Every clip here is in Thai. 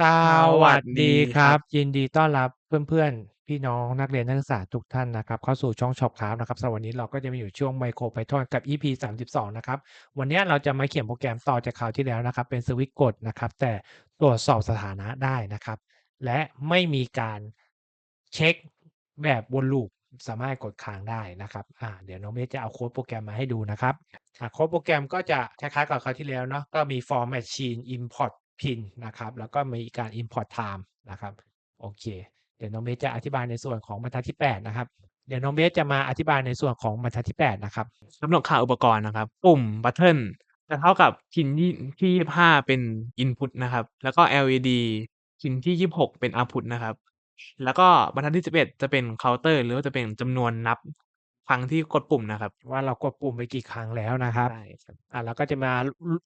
สวัสดีครับ ยินดีต้อนรับเพื่อนๆ พี่น้องนักเรียนนักศึกษาทุกท่านนะครับ เข้าสู่ช่องช็อปครับนะครับสำหรับวันนี้เราก็จะมาอยู่ช่วงไมโครไพทอนกับ EP 32 นะครับ วันนี้เราจะมาเขียนโปรแกรมต่อจากคราวที่แล้วนะครับ เป็นสวิตช์กดนะครับ แต่ตรวจสอบสถานะได้นะครับ และไม่มีการเช็คแบบวนลูปสามารถกดค้างได้นะครับอ่าเดี๋ยวน้องเมฆจะเอาโค้ดโปรแกรมมาให้ดูนะครับโค้ดโปรแกรมก็จะคล้ายๆกับคราวที่แล้วเนาะก็มี for machine import pin นะครับแล้วก็มีการ import time นะครับโอเคเดี๋ยวน้องเบสจะอธิบายในส่วนของบรรทัดที่ 8 นะครับ เดี๋ยวน้องเบสจะมาอธิบายในส่วนของบรรทัดที่ 8 นะครับกำหนดค่าอุปกรณ์นะครับ ปุ่มบัตเทิลจะเท่ากับพินที่ที่25 เป็น Input นะครับ แล้วก็ LED พินที่ 26 เป็น Output นะครับ แล้วก็บรรทัดที่ 11 จะเป็นเคาน์เตอร์หรือว่าจะเป็นจำนวนนับครั้งที่กดปุ่มนะครับ ว่าเรากดปุ่มไปกี่ครั้งแล้วนะครับใช่ครับอ่าแล้วก็จะมา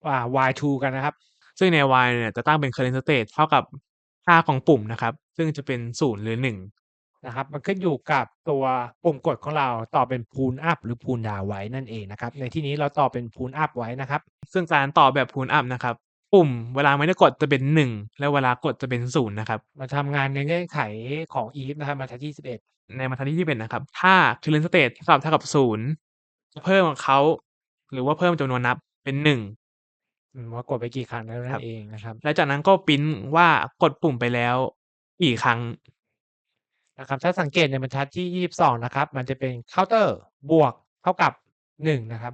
อ่า y2 กันนะครับ ซึ่งใน Y เนี่ยจะตั้งเป็น current state เท่ากับค่าของปุ่มนะครับ ซึ่งจะเป็น 0 หรือ 1 นะครับ มันขึ้นอยู่กับตัวปุ่มกดของเราต่อเป็น pull up หรือ pull down ไว้นั่นเองนะครับ ในที่นี้เราต่อเป็น pull up ไว้นะครับ ซึ่งการต่อแบบ pull up นะครับปุ่มเวลาไม่ได้กดจะเป็น 1 และเวลากดจะเป็น0นะครับมาทำงานในเงื่อนไขของ if นะครับบรรทัดที่11 ในบรรทัดที่21นะครับ ถ้า current state เท่ากับเท่ากับ0จะเพิ่มเขาหรือว่าเพิ่มจำนวนนับเป็น1อืม ว่ากดไปกี่ครั้งแล้วครันั่บนเองนะครับ แล้วจากนั้นก็ปรินต์ว่ากดปุ่มไปแล้วกี่ครั้งนะครับ ถ้าสังเกตในบรรทัดที่22นะครับ มันจะเป็นเคาน์เตอร์บวกเท่ากับ1นะครับ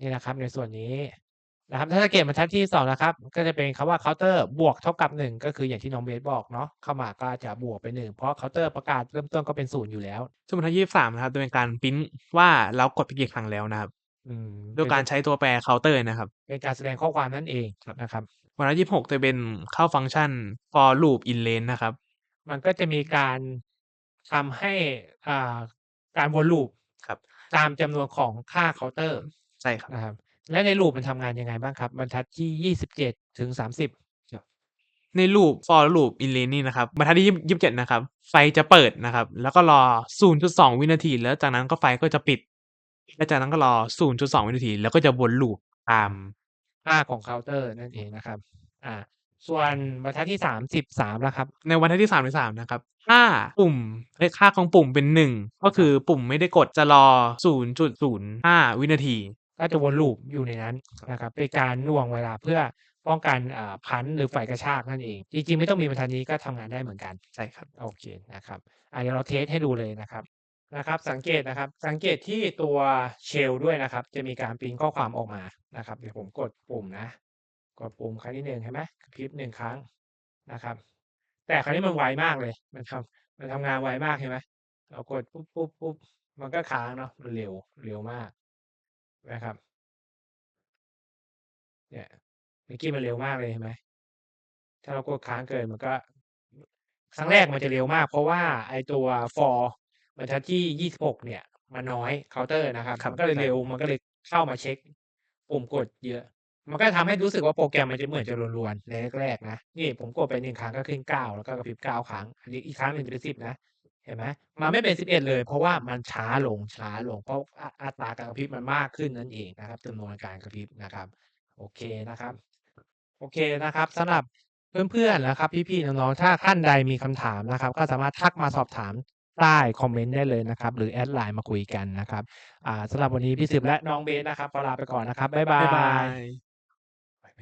นี่นะครับ ในส่วนนี้นะครับ ถ้าสังเกตบรรทัดที่2นะครับ ก็จะเป็นคำว่าเคาน์เตอร์บวกเท่ากับ1ก็คืออย่างที่น้องเบสบอกเนาะเข้ามาก็จะบวกไป1เพราะเคาน์เตอร์ประกาศเริ่มต้นก็เป็น0อยู่แล้วซึ่งบรรทัดที่23นะครับจะเป็นการปรินต์ว่าเรากดไปกี่ครั้งแล้วนะครับ อืมด้วยการใช้ตัวแปรเคาน์เตอร์นะครับ เป็นการแสดงข้อความนั่นเองนะครับบรรทัดที่26จะเป็นเข้าฟังก์ชัน for loop in range นะครับ มันก็จะมีการทำให้อ่าการวนลูปครับ ตามจำนวนของค่าเคาน์เตอร์ใช่ครับนะครับ และในลูปมันทำงานยังไงบ้างครับบรรทัดที่27ถึง30ในลูป for loop in range นี่นะครับบรรทัดที่27นะครับ ไฟจะเปิดนะครับ แล้วก็รอ 0.2 วินาที แล้วจากนั้นก็ไฟก็จะปิด และจากนั้นก็รอ 0.2 วินาที แล้วก็จะวนลูปตามค่าของเคาน์เตอร์นั่นเองนะครับ อ่า ส่วนบรรทัดที่ 33แล้วครับ ในวันที่สามในสามนะครับ ถ้าปุ่มเลขค่าของปุ่มเป็นหนึ่งก็คือปุ่มไม่ได้กดจะรอ 0.05 วินาที ก็จะวนลูปอยู่ในนั้นนะครับเป็นการหน่วงเวลาเพื่อป้องกันอ่าพันหรือไฟกระชากนั่นเอง จริงๆ ไม่ต้องมีบรรทัดนี้ก็ทำงานได้เหมือนกัน ใช่ครับ โอเคนะครับ อะเดี๋ยวเราเทสให้ดูเลยนะครับ นะครับ สังเกตนะครับ สังเกตที่ตัวเชลด้วยนะครับ จะมีการปริ้นข้อความออกมานะครับ เดี๋ยวผมกดปุ่มนะ กดปุ่มครั้งที่หนึ่งเห็นไหมกระพริบหนึ่งครั้งนะครับ แต่ครั้งนี้มันไวมากเลย มันทำมันทำงานไวมากเห็นไหมเรากดปุ๊บปุ๊บปุ๊บมันก็ค้างเนาะมันเร็วเร็วมากนะครับ เนี่ยเมื่อกี้มันเร็วมากเลยเห็นไหมถ้าเรากดค้างเกินมันก็ ครั้งแรกมันจะเร็วมาก เพราะว่าไอตัว for บรรทัดที่ 26 เนี่ยมันน้อยเคาน์เตอร์นะครับครับมันก็เลยใช่เร็วมันก็เลยเข้ามาเช็คปุ่มกดเยอะ มันก็ทำให้รู้สึกว่าโปรแกรมมันจะเหมือนจะรวนๆในแรกๆนะนี่ผมกดไปหนึ่งครั้งก็ขึ้น9แล้วก็กระพริบ9ครั้งอันนี้อีกครั้งหนึ่งจะเป็น10นะเห็นไหมมันไม่เป็น11เลย เพราะว่ามันช้าลงช้าลง เพราะอัอัตราการกระพริบมันมากขึ้นนั่นเองนะครับจำนวนการกระพริบนะครับ โอเคนะครับ โอเคนะครับสำหรับเพื่อนๆนะครับ พี่ๆน้องๆถ้าท่านใดมีคำถามนะครับ ก็สามารถทักมาสอบถาม ใต้คอมเมนต์ได้เลยนะครับ หรือแอดไลน์มาคุยกันนะครับสำหรับวันนี้พี่สืบและน้องเบสนะครับขอลาไปก่อนนะครับบ๊ายบาย